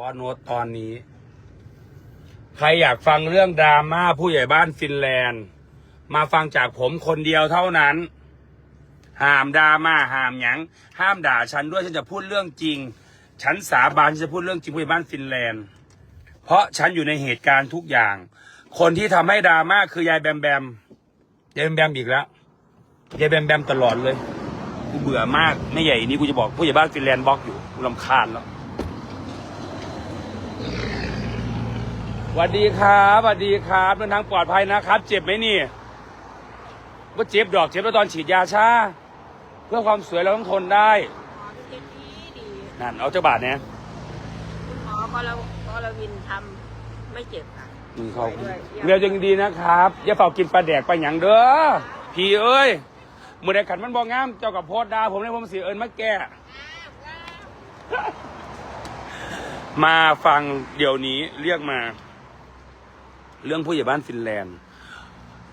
บอสโนตตอนนี้ ใครอยากฟังเรื่องดราม่าผู้ใหญ่บ้านฟินแลนด์ มาฟังจากผมคนเดียวเท่านั้น ห้ามดราม่าห้ามหยังห้ามด่าฉันด้วยฉันจะพูดเรื่องจริง ฉันสาบานฉันจะพูดเรื่องจริงผู้ใหญ่บ้านฟินแลนด์ เพราะฉันอยู่ในเหตุการณ์ทุกอย่าง คนที่ทำให้ดราม่าคือยายแบมแบมยายแบมแบมอีกแล้วยายแบมแบมตลอดเลยกูเบื่อมากไม่ใหญ่นี้กูจะบอกผู้ใหญ่บ้านฟินแลนด์บล็อกอยู่กูรำคาญแล้ว สวัสดีครับสวัสดีครับเดินทางปลอดภัยนะครับ เจ็บไหมนี่ว่าเจ็บดอกเจ็บแล้วตอนฉีดยาชาเพื่อความสวยเราต้องทนได้หมอเป็นดีดีนั่นเอาเจ้าบาทเนี่ยคุณหมอกรกรวินทำไม่เจ็บค่ะมึงเขาสวยด้วยเรียวยังดีนะครับ อย่าเฝ้ากินปลาแดกปลาหยังเด้อพี่เอ้ยมือใดขันมันบองงามเจ้ากับโพดดาผมเลยผมสีเอิญมาแก่มาฟังเดี๋ยวนี้เรียกมา เรื่องผู้ใหญ่บ้านฟินแลนด์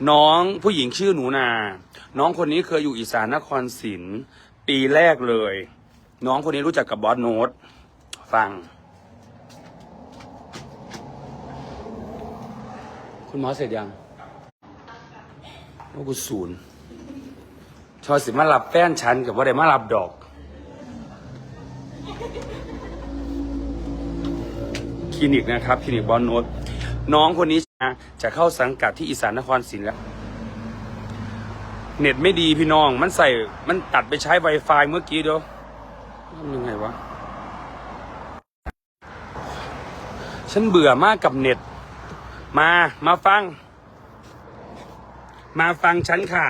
น้องผู้หญิงชื่อหนูนา น้องคนนี้เคยอยู่อีสานนครศรีปีแรกเลย น้องคนนี้รู้จักกับบอสโนตฟัง คุณหมอเสร็จยังว่ากูศูนย์ชอสิมารับแฟนฉันกับว่าได้มารับดอกคลินิกนะครับคลินิกบอลโนตน้องคนนี้ นะจะเข้าสังกัดที่อีสานนครศรีแล้ว เน็ตไม่ดีพี่น้อง มันใส่ มันตัดไปใช้ Wi-Fi เมื่อกี้เดียวยังไงวะ ฉันเบื่อมากกับเน็ต มา มาฟัง มาฟังฉันค่ะ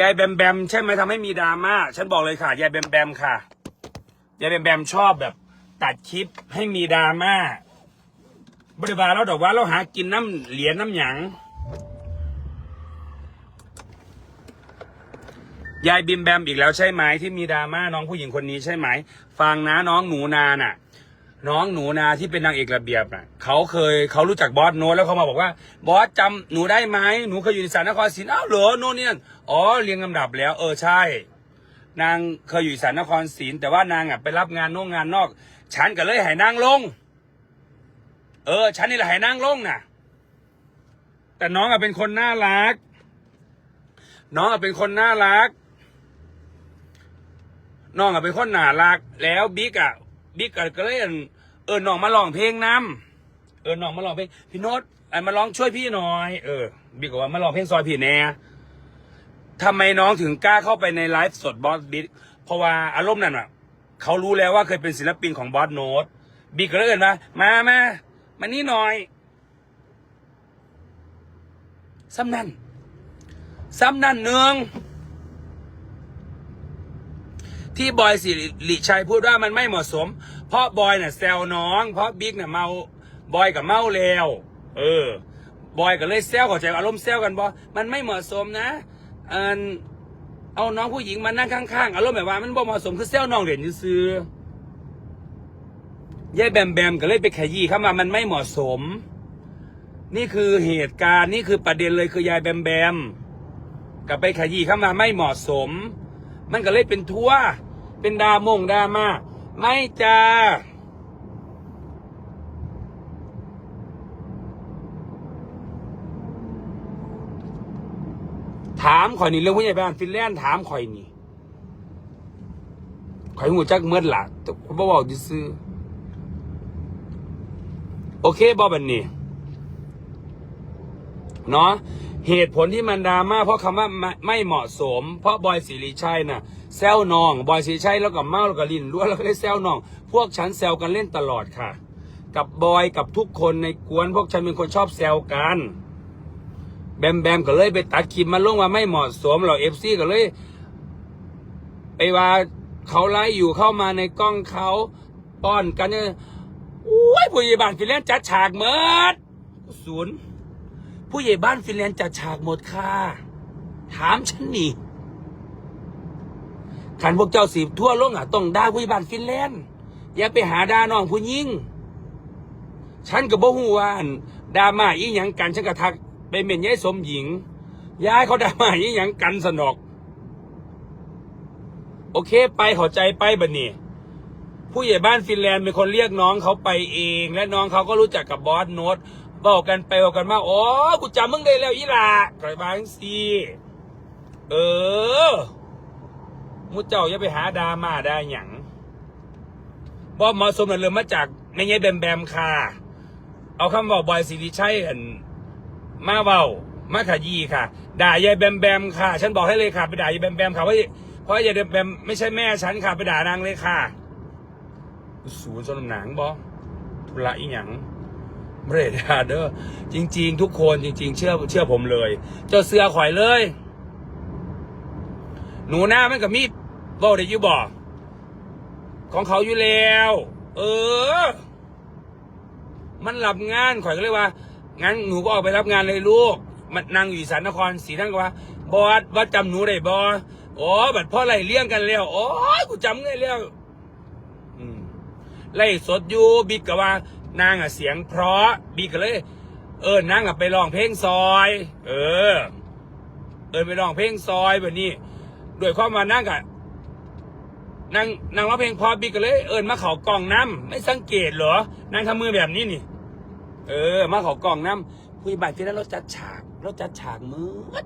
ยายแบมแบมใช่ไหมทำให้มีดราม่า ฉันบอกเลยค่ะ ยายแบมแบมค่ะ ยายแบมแบมชอบแบบ ตัดคลิปให้มีดราม่า บริบาลเราดอกว่าเราหากินน้ำเหรียญน้ำหยังยายบิมแบมอีกแล้วใช่ไหมที่มีดราม่าน้องผู้หญิงคนนี้ใช่ไหม ฟังนะน้องหนูนาน่ะ น้องหนูนาที่เป็นนางเอกระเบียบน่ะเขาเคยเขารู้จักบอสโนแล้วเขามาบอกว่าบอสจำหนูได้ไหมหนูเคยอยู่ในสารนครศรีอ้าวเหรอโน่นเนี่ยอ๋อเรียงลำดับแล้ว เออใช่ นางเคยอยู่สานนครศรีแต่ว่านางอะไปรับงานนอกงานนอก ฉันก็เลยให้นางลง เออ ฉันนี่แหละให้นางลงน่ะ แต่น้องอะเป็นคนน่ารัก น้องอะเป็นคนน่ารัก น้องอะเป็นคนน่ารัก แล้วบิ๊กอะบิ๊กอะก็เลยเอิ้นเออน้องมาร้องเพลงนำเออน้องมาร้องเพลงพี่โน้ตไอ้มาร้องช่วยพี่หน่อย เออบิ๊กบอกว่ามาร้องเพลงซอยพี่แน่ทำไมน้องถึงกล้าเข้าไปในไลฟ์สดบอสบิ๊กเพราะว่าอารมณ์นั่นอะเขารู้แล้วว่าเคยเป็นศิลปินของบอสโน้ตบิ๊กก็เลยเอิ้นมามามา มานี่หน่อยซ้ำนั่นซ้ำนั่นเนือง ที่บอยสิริชัยพูดว่ามันไม่เหมาะสม เพราะบอยน่ะแซวน้อง เพราะบิ๊กน่ะเมาบอยกับเมาแล้วเออบอยก็เลยแซวขอใจอารมณ์แซวกันบอมันไม่เหมาะสมนะเออเอาน้องผู้หญิงมานั่งข้างๆอารมณ์แบบว่ามันบ่เหมาะสมคือแซวน้องเด่นซื้อ ยายแบมแบมก็เลยไปขยี้เข้ามามันไม่เหมาะสม นี่คือเหตุการณ์นี่คือประเด็นเลยคือยายแบมแบมกับไปขยี้เข้ามาไม่เหมาะสม มันก็เลยเป็นทั่วเป็นดามงดาม่าไม่จ้าถามข่อยนี่เรื่องผู้ใหญ่บ้านฟินแลนด์ถามข่อยนี่ข่อยหูจักเมื่อล่ะแต่บ่บอกดิซื้อ โอเคบอบันนี่เนาะเหตุผลที่มันดราม่าเพราะคำว่าไม่เหมาะสม เพราะบอยสิริชัยน่ะแซวน้องบอยสิริชัยแล้วก็เมาแล้วก็ลินล้วนแล้วก็ได้แซวน้อง พวกฉันแซวกันเล่นตลอดค่ะ กับบอยกับทุกคนในกวน พวกฉันเป็นคนชอบแซวกัน แบมแบมก็เลยไปตัดคลิปมาลงว่าไม่เหมาะสมเราเอฟซีก็เลย ไปว่าเขาไล่อยู่เข้ามาในกล้องเขาป้อนกันเนี่ย อ้ยผู้ใหญ่บ้านฟินแลนด์จัดฉากเมิดศูนย์ผู้ใหญ่บ้านฟินแลนด์จัดฉากหมดค่ะถามฉันนี่ขันพวกเจ้าสีทั่วโลกอะต้องด่าผู้ใหญ่บ้านฟินแลนด์อย่าไปหาด่าน้องผู้หญิงฉันก็บ่ฮู้ว่านดาม่าอีหยังกันฉันก็ทักไปเหม่นย้ายสมหญิงย้ายเขาดราม่าอีหยังกันสนอก โอเคไปข้าใจไปบัดนี้ ผู้ใหญ่บ้านฟินแลนด์เป็นคนเรียกน้องเขาไปเอง และน้องเขาก็รู้จักกับบอสโน้ตบอกกันไปบอกกันมาอ๋อกูจำมึงได้แล้วอีหล่ะไกลบางสิเออมุเจ้าอย่าไปหาดราม่าได้หยังบอสเหมาะสมนั่นเริ่มมาจากในไงแบมแบมค่ะเอาคำบอกบอยสิริชัยอันมาเบามาขยี้ค่ะ ด่ายายแบมแบมค่ะ ฉันบอกให้เลยค่ะ ไปด่ายายแบมแบมค่ะเพราะเพราะยายแบมแบมไม่ใช่แม่ฉันค่ะ ไปด่านางเลยค่ะ ศูนย์สนหนังบอทุระอีหยังเบรดาเด้อจริง ๆ ทุกคนจริง ๆ เชื่อเชื่อผมเลย เจ้าเสือข่อยเลย หนูหน้ามันกับมีดบอกได้อยูบอกของเขาอยู่แล้ว เออ มันรับงานข่อยก็เลยว่า งั้นหนูก็ออกไปรับงานเลยลูก มันนั่งอยู่สานนครศรีนั่นก็ว่า บอสว่าจำหนูได้บออ๋อบัดพ่อไล่เลี้ยงกันแล้วอ๋อกูจำได้แล้ว ไล่สดอยู่บิ๊กก็ว่านางอะเสียงเพราะบิ๊กก็เลย เออนางอะไปร้องเพลงซอย เออ เออไปร้องเพลงซอยแบบนี้ด้วยความว่านางอะนางนางร้องเพลงพอบิ๊กก็เลย เอินมาเขากล่องน้ำไม่สังเกตเหรอนางทำมือแบบนี้นี่ เออ มาเขากล่องน้ำคุยบ่ายที่แล้วเราจัดฉากเราจัดฉากมืด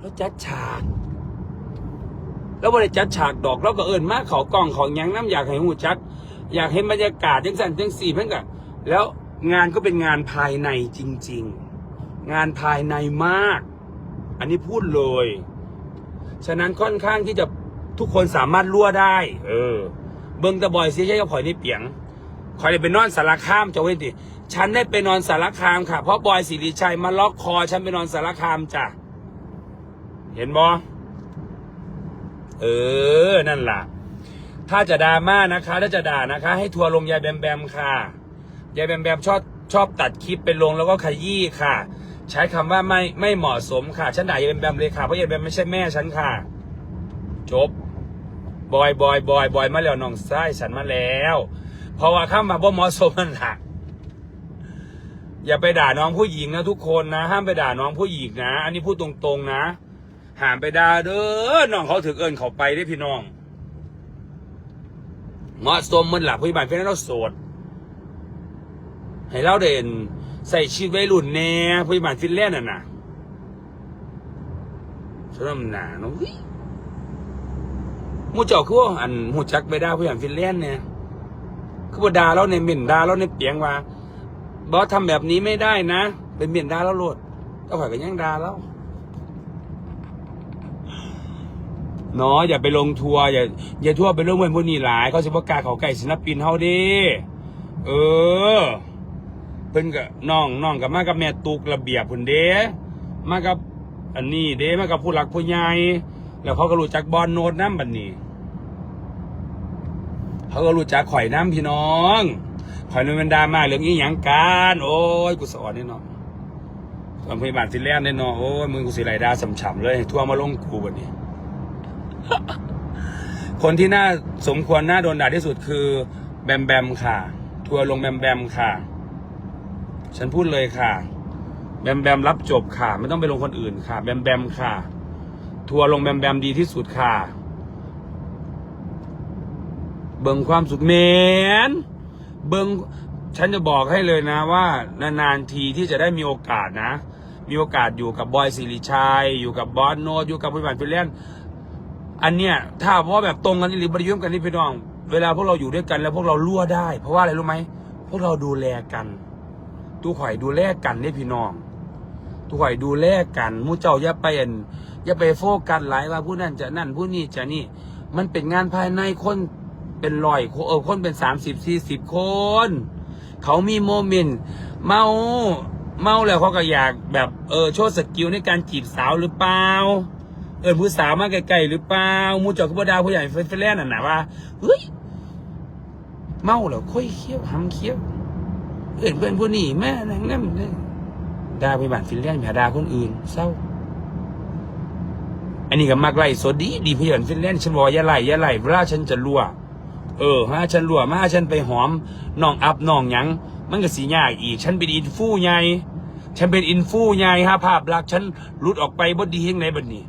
เราจัดฉาก แล้วบริจัดฉากดอกเราก็เอินมากเขากล้องขาหยังน้ำอยากให้หูจัก อยากเห็นบรรยากาศจังสันจังสี่เพื่อนกะแล้วงานก็เป็นงานภายในจริง ๆ งานภายในมาก อันนี้พูดเลย ฉะนั้นค่อนข้างที่จะทุกคนสามารถรั่วได้ เออ เบิ้งตะบอยเสียใจกับข่อยนี่เปียงข่อยได้ไปนอนสารคามจะเว้นดิฉันได้ไปนอนสารคามค่ะ เพราะบอยสิริชัยมาล็อกคอ ฉันไปนอนสารคามจ้ะ เห็นบอ เออ นั่นล่ะ ถ้าจะดราม่านะคะ ถ้าจะด่านะคะ ให้ทัวร์ลงยายแบมแบมค่ะ ยายแบมแบมชอบชอบตัดคลิปไปลงแล้วก็ขยี้ค่ะ ใช้คำว่าไม่ไม่เหมาะสมค่ะ ฉันด่ายายแบมแบมเลยค่ะ เพราะยายแบมไม่ใช่แม่ฉันค่ะ จบบอยบอยบอยบอยมาแล้วน้องไส้ฉันมาแล้ว เพราะว่าข้ามาบ่เหมาะสมนั่นแหละอย่าไปด่าน้องผู้หญิงนะทุกคนนะ ห้ามไปด่าน้องผู้หญิงนะ อันนี้พูดตรงๆนะ หามไปดาเด้อน้องเขาถึงเอิญเขาไปได้พี่น้องเหมาะสมมันหลับผู้ใหญ่เพื่อนเราโสด ให้เราเด่นใส่ชีวิตวัยรุ่นแน่ผู้ใหญ่ฟินแลนด์น่ะนะชอบหนาเนาะอุ๊ยหมูเจ้าคือว่าอันหมูจักไปด่าผู้ใหญ่ฟินแลนด์เนี่ยคือว่าด่าเราในหมิ่นด่าเราในเปียงว่าบอสทำแบบนี้ไม่ได้นะ เป็นหมิ่นด่าเราโลดก็ข่อยกันยังด่าเรา เนาะอย่าไปลงทัวร์อย่าอย่าทั่วไปลงเมือนพวกนี้หลาย เขาสิประกล้าเขาไก่ศิลปินเฮาเดิเออ เพิ่นกับน้องน้องกับมากับแม่ตุกระเบียบพุ่นเด้มากับอันนี้เด้มากับผู้หลักผู้ใหญ่แล้วเขาก็รู้จักบอลโนดน้ำบันนี้ เขาก็รู้จักข่อยน้ำพี่น้องข่อยนเป็นดราม่าเรื่องนี้หยังการโอ้ยกูสอนนี่เนาะตอนพยาบาลฟินแลนด์เนี่ยเนาะโอ้ยมึงกูสิไหลดาสำๆเลยทั่วมาลงกูบัดนี้ คนที่น่าสมควรน่าโดนด่าที่สุดคือ แบมแบมค่ะ ทัวร์ลงแบมแบมค่ะ ฉันพูดเลยค่ะ แบมแบมรับจบค่ะ ไม่ต้องไปลงคนอื่นค่ะ แบมแบมค่ะ ทัวร์ลงแบมแบมดีที่สุดค่ะ เบิ่งความสุขเมนเบิ่งฉันจะบอกให้เลยนะว่านานๆทีที่จะได้มีโอกาสนะ มีโอกาสอยู่กับบอยสิริชัย อยู่กับบอสโนตอยู่กับผู้บริหารฟิลแลนด์ อันเนี้ยถ้าเพราะว่าแบบตรงกันหรือบริยุทธ์กันนี่พี่น้อง เวลาพวกเราอยู่ด้วยกันแล้วพวกเรารั่วได้ เพราะว่าอะไรรู้ไหมพวกเราดูแลกันตู้ข่อยดูแลกันนี่พี่น้องตู้ข่อยดูแลกันมู่เจ้าอย่าไปอันอย่าไปโฟกัสหลายว่าผู้นั้นจะนั่นผู้นี้จะนี่ มันเป็นงานภายในคนเป็นร้อยเออคนเป็นสามสิบสี่สิบคน เขามีโมเมนต์เมาเมาแล้วเขาก็อยากแบบเออโชว์สกิลในการจีบสาวหรือเปล่า เอินผู้สาวมาไกลๆหรือเปล่าหมูจอกขบดาวผู้ใหญ่เฟรนแลนด์น่ะนะว่าเฮ้ยเมาแล้วค่อยเคี้ยวหำเคี้ยวเอินเพื่อนผู้นี้แม่นั่งนั่นนี่ดาไปบ้านฟินแลนด์อย่าดาคนอื่นเศร้า อันนี้ก็มักไล่สดดีดีผู้ใหญ่ฟินแลนด์ฉันบอกว่าอย่าไล่อย่าไล่เวลาฉันจะรั่วเออมาฉันรั่วมาฉันไปหอมน้องอัพน้องหยังมันก็สียากอีก ฉันเป็นอินฟูใหญ่ฉันเป็นอินฟูใหญ่ฮะภาพลักษณ์ฉันหลุดออกไปบ่ดีเฮงไหนบัดนี้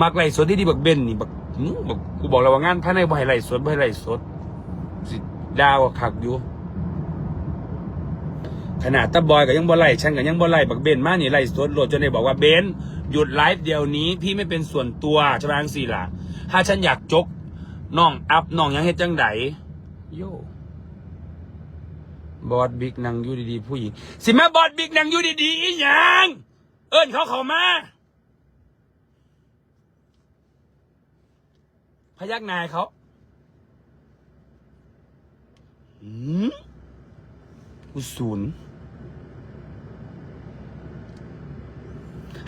มักไล่สดที่ดีบักเบนนี่บักอื้อบักกูบอกแล้วว่างานภายในบ่ให้ไล่สดบ่ให้ไล่สดสิดาวคักอยู่ขนาดตาบอยก็ยังบ่ไล่ฉันก็ยังบ่ไล่บักเบนมานี่ไล่สดโหลดจนได้บอกว่าเบนหยุดไลฟ์เดี๋ยวนี้ พี่ไม่เป็นส่วนตัวจะบางสี่ล่ะ ถ้าฉันอยากจกน้องอัพน้องยังเฮ็ดจังไดโยบอดบิ๊กนั่งอยู่ดีๆผู้หญิงสิแม่บอดบิ๊กนั่งอยู่ดีๆอีหยังเอิ้นเขาเขามา ยักหนายเขาอืมกูศูนย์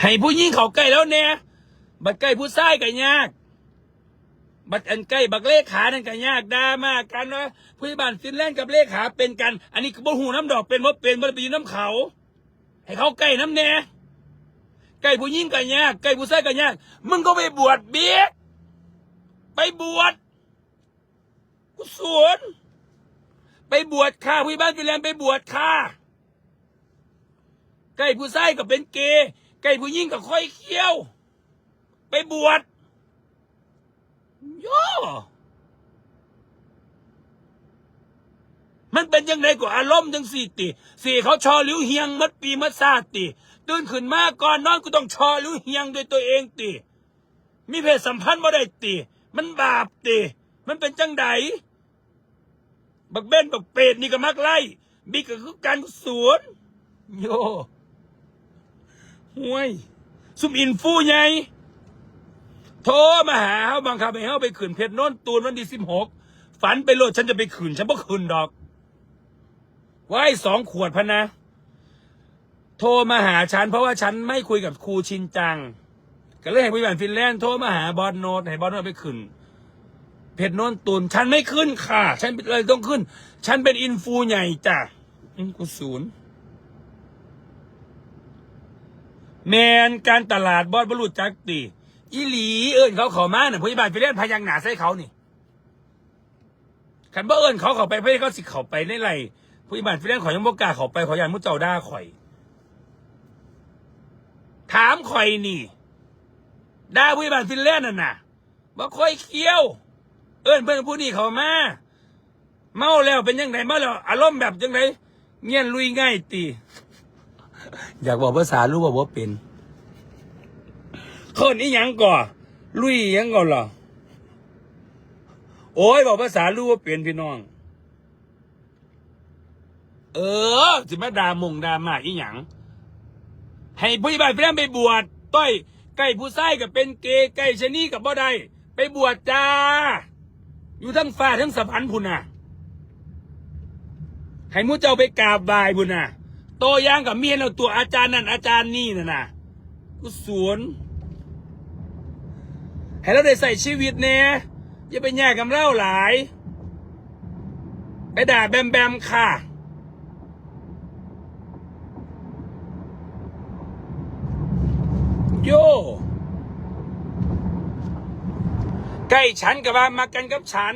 ให้ผู้หญิงเขาใกล้แล้วเนี่ยบัดใกล้ผู้ชายก็ยาก บัดอันใกล้บักเลขานั่นก็ยากดามากันว่าผู้ใหญ่บ้านฟินแลนด์กับเลขาเป็นกัน อันนี้ก็บ่หูน้ำดอกเป็นว่าเป็นบ่ได้ไปอยืนน้ำเขา ให้เขาใกล้น้ำแน่ใกล้ผู้หญิงก็ยากใกล้ผู้ชายก็ยาก มึงก็ไปบวชเบี้ย ไปบวชกุศลไปบวชค่ะผู้บ้านฟินแลนไปบวชค่ะใกล้ผู้ชายก็เป็นเกย์ใกล้ผู้หญิงก็ค่อยเคี้ยว ไปบวชโย่มันเป็นยังไงกว่าอารมณ์จังสี่ติสี่เขาชอลิ้วเฮียงมัดปีมัดซาติตื่นขึ้นมาก่อนนอนกูต้องชอลิ้วเฮียงด้วยตัวเองติมีเพศสัมพันธ์บ่ได้ติ มันบาปติมันเป็นจังไดบักเบ้นบักเป็ดนี่ก็มักไล่บิ๊กก็คือการสวนโยห่วยซุมอินฟูไงโทรมาหาเฮาบังคับให้เฮาไปขืนเพชรโน้นตูนวันที่สิบหกฝันไปโลดฉันจะไปขืนฉันบ่ขืนดอกไว้สองขวดพะนะ โทรมาหาฉันเพราะว่าฉันไม่คุยกับครูชินจัง ก็เลยให้ผู้ใหญ่บ้าฟินแลนด์โทรมาหาบอลโนดให้บอลโนดไปขึ้น เพจโนนตุนฉันไม่ขึ้นค่ะ ฉันเลยต้องขึ้น ฉันเป็นอินฟูใหญ่จ้ะอืมกูศูนย์แมนการตลาดบอลบรุษจักตีอีหลีเอิญเขาเขอมาเนี่ยผู้ใหญ่บ้านฟินแลนด์พยักหนาใส่เขานี่ขันบ่เอิญเขาเขาไปเพื่อเขาสิเขาไปในไรผู้ใหญ่บ้านฟินแลนด์ขอยังบ่กาเขาไปขอยันมุจเจ้าด่าข่อย ถามข่อยนี่ ดาผู้ใหญ่บ้านฟินแลนด์นั่นน่ะบ่ค่อยเคี้ยว เอิ้นเพื่อนผู้นี้เขามา เมาแล้วเป็นยังไงเมาแล้วอารมณ์แบบยังไงเงี้ยลุยง่ายตีอยากบอกภาษารู้ว่าว่าเป็นคนนี้ยังก่อลุยยังก่อนเหรอโอ้ยบอกภาษารู้ว่าเป็นพี่น้อง เออสิมาดามงดามาอีหยังให้ผู้ใหญ่บ้านไปนั่นไปบวชต้อย ใกล้ผู้ชายกับเป็นเกย์ใกล้ชะนีกับบ่ได้ไปบวชจ้า อยู่ทั้งฟ้าทั้งสวรรค์พุ่นน่ะให้มูเจ้าไปกราบไหว้พุ่นน่ะ โตย่างกับเมียเราตัวอาจารย์นั่นอาจารย์นี่น่ะนะกูสวนให้เราได้ใส่ชีวิตเนี่ยอย่าไปแย่กับเล่าหลาย ไปด่าแบมแบมค่ะ โย ใกล้ฉันกับมามากันกับฉัน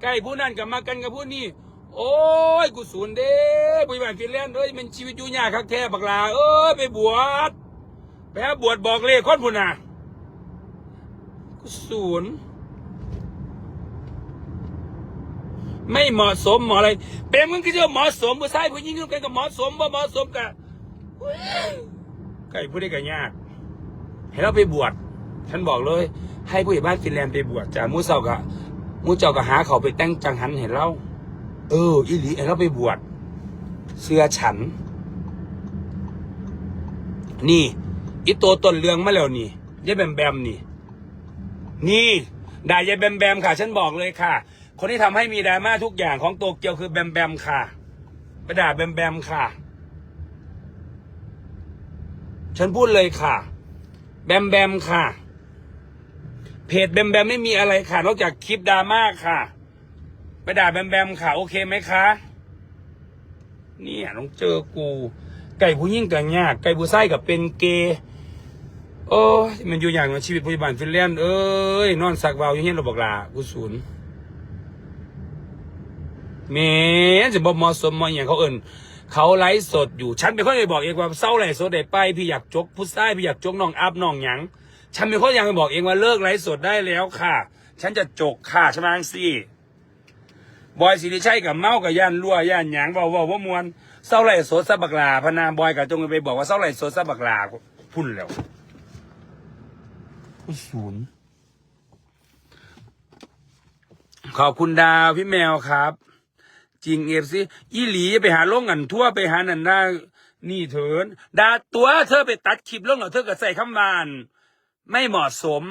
ใกล้ผู้นั่นกับมากันกับผู้นี่ โอ้ยกูสูนเด้บุญบานฟินแลนด์เอ้ยมันชีวิตยู่ยากคักแท้บักลา เอ้ยไปบวชไปหาบวชบอกเลขคนพุ่นน่ะกูสูนไม่เหมาะสมหมาะอะไรเป็นมึงก็จะเหมาะสมผู้ชายผู้หญิงกันกับเหมาะสมบ่เหมาะสมกันใกล้ผู้ได้กันยาก ให้เราไปบวชฉันบอกเลย ให้ผู้ใหญ่บ้านฟินแลนด์ไปบวชจากมูเซากะมูเจ้าก็หาเขาไปแต่งจังหันเห็นเราเอออีหลีให้เราไปบวชเสื้อฉัน นี่อีตัวต้นเรืองมาแล้วนี่ยายแบมแบมนี่ นี่ด่ายายแบมแบมค่ะ ฉันบอกเลยค่ะ คนที่ทำให้มีดราม่าทุกอย่างของโตเกียวคือแบมแบมค่ะไปด่าแบมแบมค่ะ ฉันพูดเลยค่ะ แบมแบมค่ะ เพจแบมแบมไม่มีอะไรค่ะนอกจากคลิปดราม่าค่ะ ไปด่าแบมแบมค่ะ โอเคไหมคะเนี่ยต้องเจอกู ไก่ผู้ยิ่งกับยากไก่ผู้ไส้กับเป็นเกย์โอ้มันอยู่อย่างในชีวิตพยาบาลฟินแลนด์เอ้ยนอนสักเบาอยู่เฮียเราบอกลากูศูนย์แหม่จะบอกมาะสมมาะอย่างเขาเอิ่น เขาไลฟ์สดอยู่ ฉันเป็นคนไปบอกเองว่าเศร้าไลฟ์สดได้ไปพี่อยากจกผู้ชายพี่อยากจกน้องอัพน้องหยัง ฉันเป็นคนยังไปบอกเองว่าเลิกไลฟ์สดได้แล้วค่ะ ฉันจะจกค่ะช่ไหมสิบอยสิริชัยกับเมากับย่านรั่วย่านหยางเบาเบาว่ามวนเศร้าไหลฟ์สดซะบักลาพนาบอยกับจงไปบอกว่าเศร้าไหลฟ์สดซะบักลาพุ่นแล้วศูนย์ขอบคุณดาวพี่แมวครับ จริงเอฟซีอีหลีไปหาลงกันทั่วไปหานันได้นี่เถินดาตัวเธอไปตัดคลิปลงเหรอเธอก็ใส่คำบาน ไม่เหมาะสม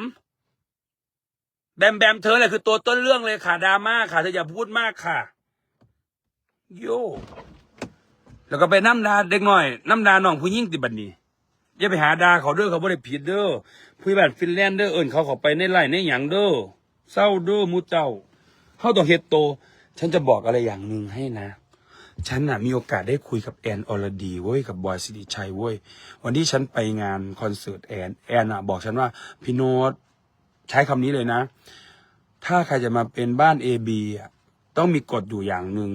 แบมแบมเธอแหละคือตัวต้นเรื่องเลยค่ะดราม่าค่ะเธออย่าพูดมากค่ะ โยแล้วก็ไปน้ำดาเด็กหน่อยน้ำดาน้องผู้หญิงติบันนี้อย่าไปหาดาเขาเด้อเขาไม่ได้ผิดเด้อผู้บ้านฟินแลนด์เด้อเอิญเขาเขาไปในไร่ในหยังเด้อเศร้าเด้อมูเจ้าเข้าต้อเฮ็ดโต ฉันจะบอกอะไรอย่างหนึ่งให้นะ ฉันน่ะมีโอกาสได้คุยกับแอนอรดีเว้ยกับบอยสิริชัยเว้ยวันที่ฉันไปงานคอนเสิร์ตแอนแอนอะบอกฉันว่าพี่โน้ตใช้คำนี้เลยนะ ถ้าใครจะมาเป็นบ้านเอบีอะต้องมีกฎอยู่อย่างหนึ่ง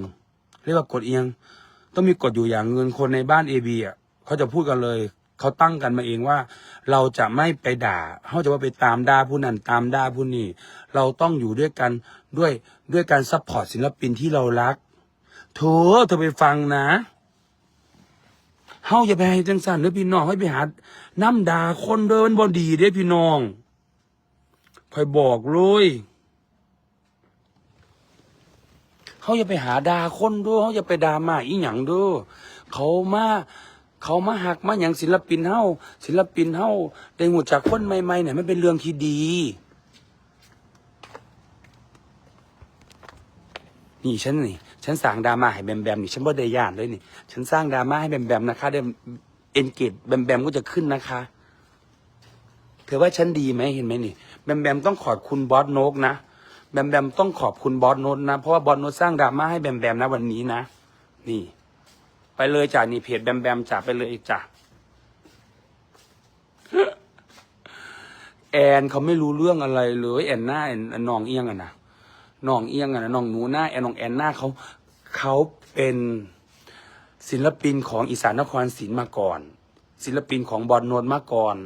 เรียกว่ากฎเอียง ต้องมีกฎอยู่อย่างเงินคนในบ้านเอบีอะเขาจะพูดกันเลยเขาตั้งกันมาเองว่า เราจะไม่ไปด่าเขาจะว่าไปตามด่าผู้นั้นตามด่าผู้นี้เราต้องอยู่ด้วยกัน ด้วยด้วยการซัพพอร์ตศิลปินที่เรารักเธอเธอไปฟังนะเฮาอย่าไปให้จังสันเด้อพี่น้องให้ไปหาน้ำด่าคนเดินบ่ดีเด้พี่น้องคอยบอกเลยเขาอย่าไปหาด่าคนด้วยเขาอย่าไปด่ามาอีหยังด้วยเขามาเขามาหักมาอย่างศิลปินเฮาศิลปินเฮาได้หูจากคนใหม่ๆเนี่ยมันเป็นเรื่องที่ดี นี่ฉันนี่ ฉันสร้างดราม่าให้แบมแบมนี่ฉันบ่ได้ย่านเลยนี่ ฉันสร้างดราม่าให้แบมแบมนะคะเดี๋ยวเอนเกจแบมแบมก็จะขึ้นนะคะ เธอว่าฉันดีไหมเห็นไหมนี่แบมแบมต้องขอบคุณบอสโนกนะแบมแบมต้องขอบคุณบอสโนตนะเพราะว่าบอสโนตสร้างดราม่าให้แบมแบมนะวันนี้นะนี่ ไปเลยจ้ะนี่เพจแบมแบมจ้ะไปเลยจ้ะแอนเขาไม่รู้เรื่องอะไรเลยแอนหน้าแอนนองเอียงอะนะ น้องเอียงอะนะน้องหนูหน้าแอนน้องแอนหน้าเขาเขาเป็นศิลปินของอีสานนครศรีมาก่อน ศิลปินของบอลโนนมาก่อน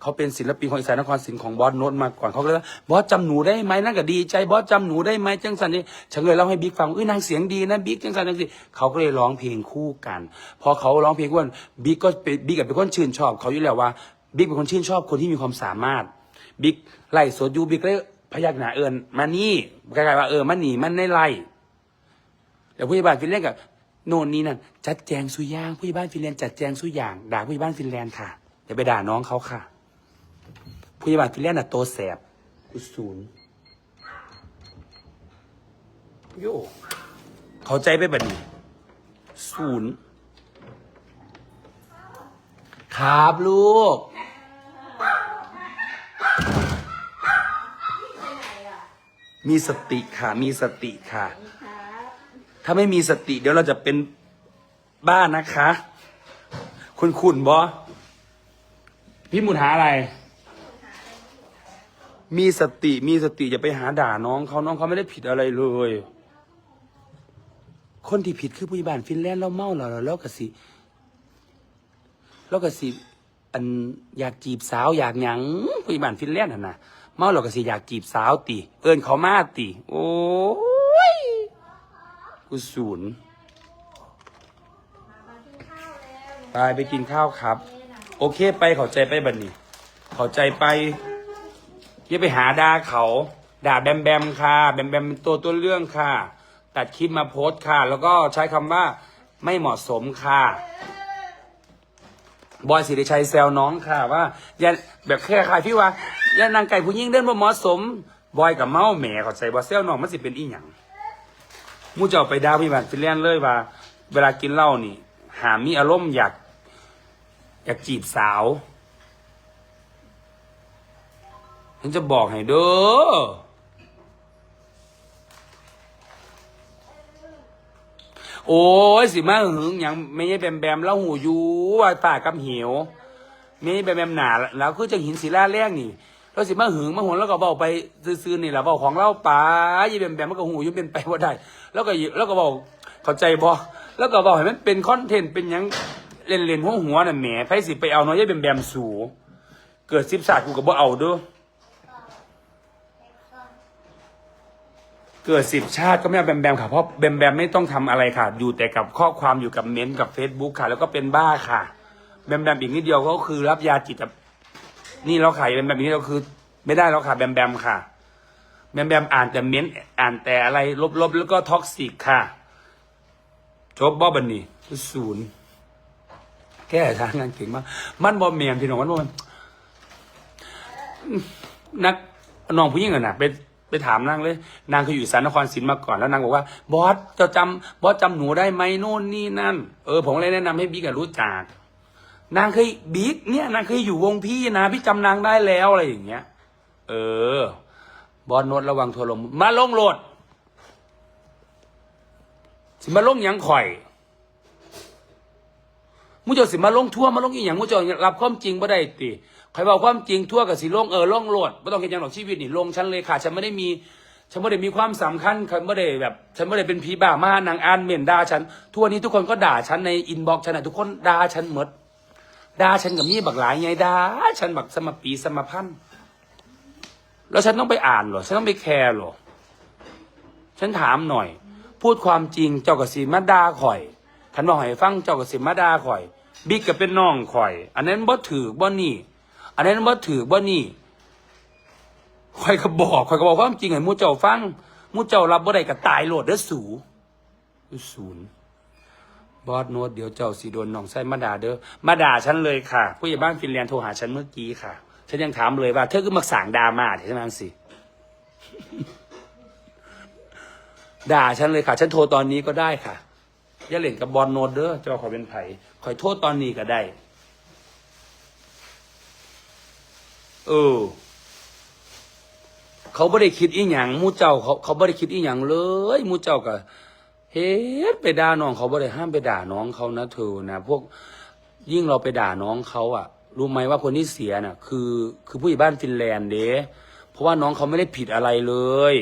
เขาเป็นศิลปินของอีสานนครศรีของบอสโนตมาก่อนเขาก็เลยว่าบอสจำหนูได้ไหมนั่นก็ดีใจบอสจำหนูได้ไหมจังสันนี่ฉันเลยเล่าให้บิ๊กฟังเอ้ยนางเสียงดีนะบิ๊กจังสันจังสิเขาก็เลยร้องเพลงคู่กัน พอเขาร้องเพลงคู่กันบิ๊กก็เป็นบิ๊กกับเป็นคนชื่นชอบ เขาอยู่แล้วว่าบิ๊กเป็นคนชื่นชอบคนที่มีความสามารถบิ๊กไล่สดอยู่บิ๊กเลย พยักหน้าเอิญมานี่กลายๆว่าเออมันหนีมันในไล่แต่ผู้ใหญ่บ้านฟินแลนด์กับโน่นนี่นั่นจัดแจงสุอย่างผู้ใหญ่บ้านฟินแลนด์จัดแจงสุอย่างด่าผู้ใหญ่บ้านฟินแลนด์ค่ะอย่าไปด่าน้องเขาค่ะผู้ใหญ่บ้านฟินแลนด์น่ะโตแสบกุศูนย์โยเข้าใจไปบัดนี้ ศูนย์ครับลูก มีสติค่ะ มีสติค่ะ ถ้าไม่มีสติ เดี๋ยวเราจะเป็นบ้านนะคะ คุณคุณบอพี่หมุนหาอะไร มีสติ มีสติอย่าไปหาด่าน้องเขาน้องเขาไม่ได้ผิดอะไรเลย คนที่ผิดคือผู้ใหญ่บ้านฟินแลนด์เราเมาแล้วแล้วก็สิแล้วก็สิอันอยากจีบสาวอยากหยังผู้ใหญ่บ้านฟินแลนด์น่ะนะ เมาแล้วก็สิอยากจีบสาวติเอิญเขามาติโอ้ยกูศูนย์ไปไปกินข้าวครับ โอเคไปเขาใจไปบัดนี้เขาใจไปอย่าไปหาด่าเขาด่าแบมแบมค่ะ แบมแบมเป็นตัวตัวเรื่องค่ะ ตัดคลิปมาโพสต์ค่ะ แล้วก็ใช้คำว่าไม่เหมาะสมค่ะ บอยสิริชัยแซวน้องค่ะว่าอย่าแบบแค่ขายพี่ว่าอย่านางไก่ผู้หญิงเดินบ่เหมาะสม บอยกับเมาแหมเขาใส่บอแซวน้องมันสิเป็นอีหยังมูเจ้าไปด่าพี่บันฟิลแลนด์เลยว่า เวลากินเหล้านี่ หามีอารมณ์อยาก อยากจีบสาวฉันจะบอกให้เด้อ โอ้ยสิมาหึงอย่างไม่ใช่แบมแบมแล้วหูยูว่าตากำเหวไม่ใช่แบมแบมหนาแล้วคือจังหินศิลาแรกนี่แล้วสิมาหึงมาหวนแล้วก็เบาไปซื่อๆนี่แหละเบาของเล่าป๋ายี่แบมแบมมันก็หูยู่เป็นไปว่าได้ แล้วก็แล้วก็บอกเข้าใจบ่แล้วก็บอกให้มันเป็นคอนเทนต์เป็นยังเล่นๆหัวหัวน่ะแหมไผสิไปเอาน้อยยี่แบมแบมสูเกิดสิบศาสตร์กูก็บ่เอาด้วย เกิดสิบชาติก็ไม่เอาแบมแบมค่ะเพราะแบมแบมไม่ต้องทำอะไรค่ะ อยู่แต่กับข้อความอยู่กับเม้นต์กับ Facebook ค่ะ แล้วก็เป็นบ้าค่ะแบมแบมอีกนิดเดียวก็คือรับยาจิตนี่แล้วค่ะแบมแบมอีกนิดเดียวคือ ไม่ได้แล้วค่ะแบมแบมค่ะ แบมแบมอ่านแต่เม้นต์อ่านแต่อะไรลบๆแล้วก็ท็อกซิกค่ะจบบ่บันนี่ศูนย์แก้ทางงานเก่งมากมันบอมเมียนพี่น้องมันบอมนักน้องผู้หญิงอะนะไป ไปถามนางเลย นางเคยอยู่สารนครศรีมาก่อนแล้วนางบอกว่า บอสเจ้าจำบอสจำหนูได้ไหมโน่นนี่นั่น เออผมเลยแนะนำให้บิ๊กรู้จักนางเคยบิ๊กเนี่ยนางเคยอยู่วงพี่นะพี่จำนางได้แล้วอะไรอย่างเงี้ย เออ บอสโนดระวังทัวลงมาลงโหลดสิมาลงยังข่อยมูเจ้าสิมาลงทั่วมาลงอีหยังมูเจ้ารับความจริงบ่ได้ติ ใครบอกความจริงทั่วกับสิลงเออลงโหลดไม่ต้องเห็นอย่างหรอกชีวิตนี่ลงฉันเลยค่ะ ฉันไม่ได้มี ฉันไม่ได้มีความสำคัญฉันไม่ได้แบบ ฉันไม่ได้เป็นผีบ้ามานางอานเม่นด่าฉัน ทั่วนี้ทุกคนก็ด่าฉันในอินบ็อกซ์ฉันนะทุกคนด่าฉันหมดด่าฉันกับมีบักหลายไงด่าฉันบักสมปีสมพันธ์แล้วฉันต้องไปอ่านหรอ ฉันต้องไปแคร์หรอ ฉันถามหน่อย พูดความจริงเจ้ากับสีมาด่าข่อยขันบอกให้ฟังเจ้ากับสีมาด่าข่อย บิ๊กก็เป็นน้องข่อย อันนั้นบ่ถือบ่นี่ อันนั้นบ่าถือบ่านี่ข่อยก็บอกข่อยก็บอกความจริงให้มูเจ้าฟังมูเจ้ารับบ่ได้ก็ตายโหลดเด้อสูศูนย์บอสโนตเดี๋ยวเจ้าสีโดนน้องไส้มาด่าเด้อมาด่าฉันเลยค่ะ ผู้ใหญ่บ้านฟินแลนด์โทรหาฉันเมื่อกี้ค่ะ ฉันยังถามเลยว่าเธอก็มาสางดามาใช่ไหมสิด่าฉันเลยค่ะ ฉันโทรตอนนี้ก็ได้ค่ะอย่าเล่นกับบอลโนดเด้อเจ้าขอเป็นไผ่ขอยโทษตอนนี้ก็ได้ เออ เขาไม่ได้คิดอีหยังมูเจ้าเขาเขาไม่ได้คิดอีหยังเลยมูเจ้าก็เฮ็ดไปด่าน้องเขาไม่ได้ห้ามไปด่าน้องเขานะเธอนะพวกยิ่งเราไปด่าน้องเขาอะรู้ไหมว่าคนที่เสียน่ะ คือ คือผู้ใหญ่บ้านฟินแลนด์เด้เพราะว่าน้องเขาไม่ได้ผิดอะไรเลย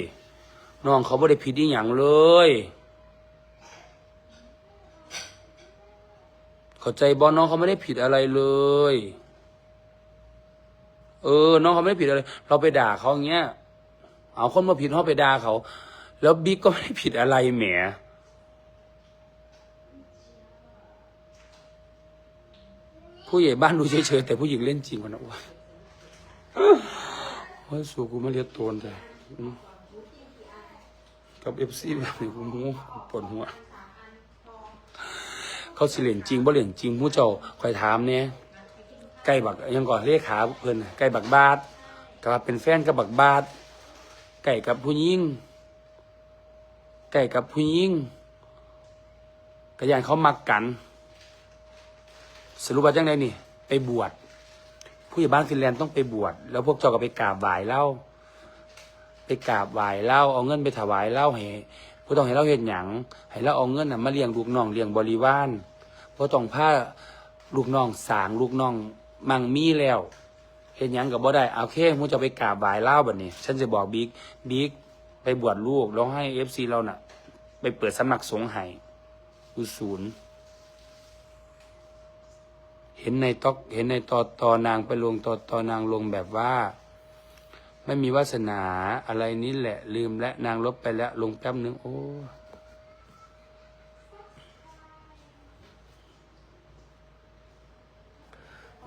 น้องเขาไม่ได้ผิดอีหยังเลย เข้าใจบอลน้องเขาไม่ได้ผิดอะไรเลย เออ น้องเขาไม่ได้ผิดอะไร เราไปด่าเขาอย่างเงี้ย เอาคนมาผิดเขาไปด่าเขา แล้วบิ๊กก็ไม่ได้ผิดอะไรแหมผู้ใหญ่บ้านดูเฉยๆแต่ผู้หญิงเล่นจริงกว่านะว่าว่าสูกูไม่เรียกโตนแต่กับเอฟซีแบบนี้กูงูปวดหัว เขาสิเล่นจริงบ่เล่นจริงผู้เจ้าคอยถามเนี่ย ใกล้บักยังก่อนเลขาเพิ่นน่ะใกล้บักบาดกับเป็นแฟนกับบักบาดใกล้กับผู้หญิงใกล้กับผู้หญิงกระยานเขามักกัน สรุปว่าจังไดนี่ ไปบวชผู้ใหญ่บ้านฟินแลนด์ต้องไปบวชแล้วพวกเจ้าก็ไปกราบไหว้เล่าไปกราบไหว้เล่าเอาเงินไปถวายเล่าให้ผู้ต้องให้เราเห็นหยังให้เราเอาเงินน่ะมาเลี้ยงลูกน้องเลี้ยงบริวารเพราะต้องพาลูกน้องสางลูกน้อง มั่งมีแล้วเห็นยังกับบ่ได้เอาเคมูจะไปกราบบ่ายเล่าแบัดนี้ ฉันจะบอกบิ๊กบิ๊กไปบวชลูกแล้วให้เอฟซีเราน่ะ ไปเปิดสมัครสงฆ์ให้อุศูนย์เห็นในตอกเห็นในตอตอนางไปลงตอตอนางลงแบบว่า ไม่มีวาสนาอะไรนี้แหละลืมและนางลบไปแล้วลงแป๊บนึงโอ้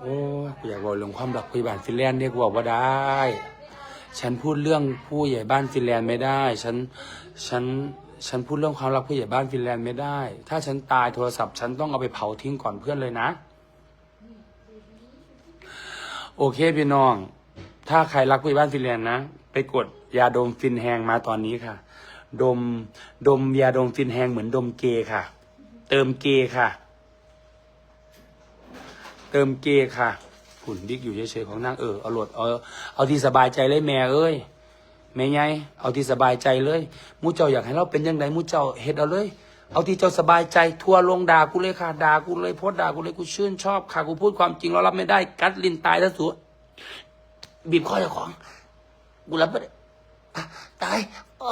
โอ้ยกูอยากบอกเรื่องความรักผู้ใหญ่บ้านฟินแลนด์เนี่ยกูบอกว่าได้ ฉันพูดเรื่องผู้ใหญ่บ้านฟินแลนด์ไม่ได้ ฉัน ฉัน ฉันพูดเรื่องความรักผู้ใหญ่บ้านฟินแลนด์ไม่ได้ ถ้าฉันตายโทรศัพท์ ฉันต้องเอาไปเผาทิ้งก่อนเพื่อนเลยนะ โอเคพี่น้อง ถ้าใครรักผู้ใหญ่บ้านฟินแลนด์นะ ไปกดยาดมฟินแฮงมาตอนนี้ค่ะ ดม ดมยาดมฟินแฮงเหมือนดมเกย์ค่ะ เติมเกย์ค่ะ เติมเกย์ค่ะหุ่นบิ๊กอยู่เฉยๆของนางเออเอาโหลดเอาเอาที่สบายใจเลยแม่เอ้ยแม่ไงเอาที่สบายใจเลยมูเจ้าอยากให้เราเป็นยังไงมูเจ้าเฮ็ดเอาเลย เอาที่เจ้าสบายใจทัวร์ลงด่ากูเลยค่ะด่ากูเลยโพสด่ากูเลยกูชื่นชอบค่ะกูพูดความจริงเรารับไม่ได้ กัดลินตายแล้วสัวบีบคอเจ้าของกูรับไม่ได้ตายอ๋อ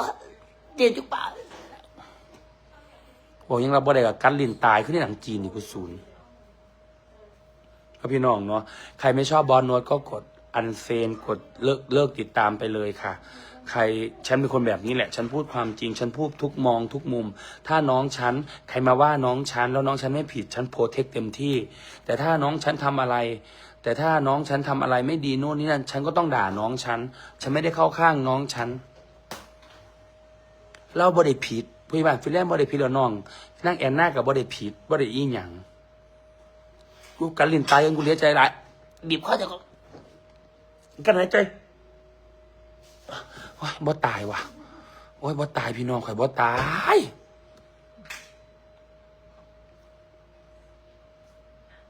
เจ็บจุกป่าบอกยังรับไม่ได้กับกัดลินตายขึ้นในหนังจีนนี่กูศูนย์ ก็พี่น้องเนาะใครไม่ชอบบอลโนดก็กดอันเฟนกดเลิกเลิกติดตามไปเลยค่ะ ใครฉันเป็นคนแบบนี้แหละ ฉันพูดความจริง ฉันพูดทุกมองทุกมุม ถ้าน้องฉันใครมาว่าน้องฉันแล้วน้องฉันไม่ผิดฉันโปรเทคเต็มที่ แต่ถ้าน้องฉันทำอะไร แต่ถ้าน้องฉันทำอะไรไม่ดีโน่นนี่นั่นฉันก็ต้องด่าน้องฉัน ฉันไม่ได้เข้าข้างน้องฉันเราบ่ได้ผิดผู้ใหญ่บ้านฟิลแลนด์บ่ได้ผิดแล้วน้องนั่งแอนนากับบ่ได้ผิดบ่ได้อีหยัง กูกันลินตายกันกูเหลียใจหลายบีบข้อจะก็กันหายใจโอ้ยบ่ตายว่ะโอ้ยบ่ตายพี่น้องข่อยบ่ตาย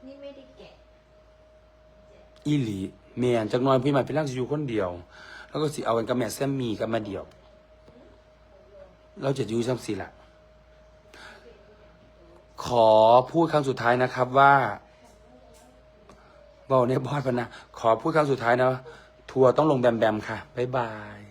นี่ไม่ได้แกะอีหลีแม่นจักหน่อยพี่ใหม่พี่ล่างสิอยู่คนเดียว แล้วก็สิเอากันกับแม่แซมมี่กับมาเดียว เราจะอยู่ซ้ำสิล่ะขอพูดครั้งสุดท้ายนะครับว่า บอกเนี่ยบอสพนะขอพูดครั้งสุดท้ายนะ ทัวร์ต้องลงแบมแบมค่ะ บ๊ายบาย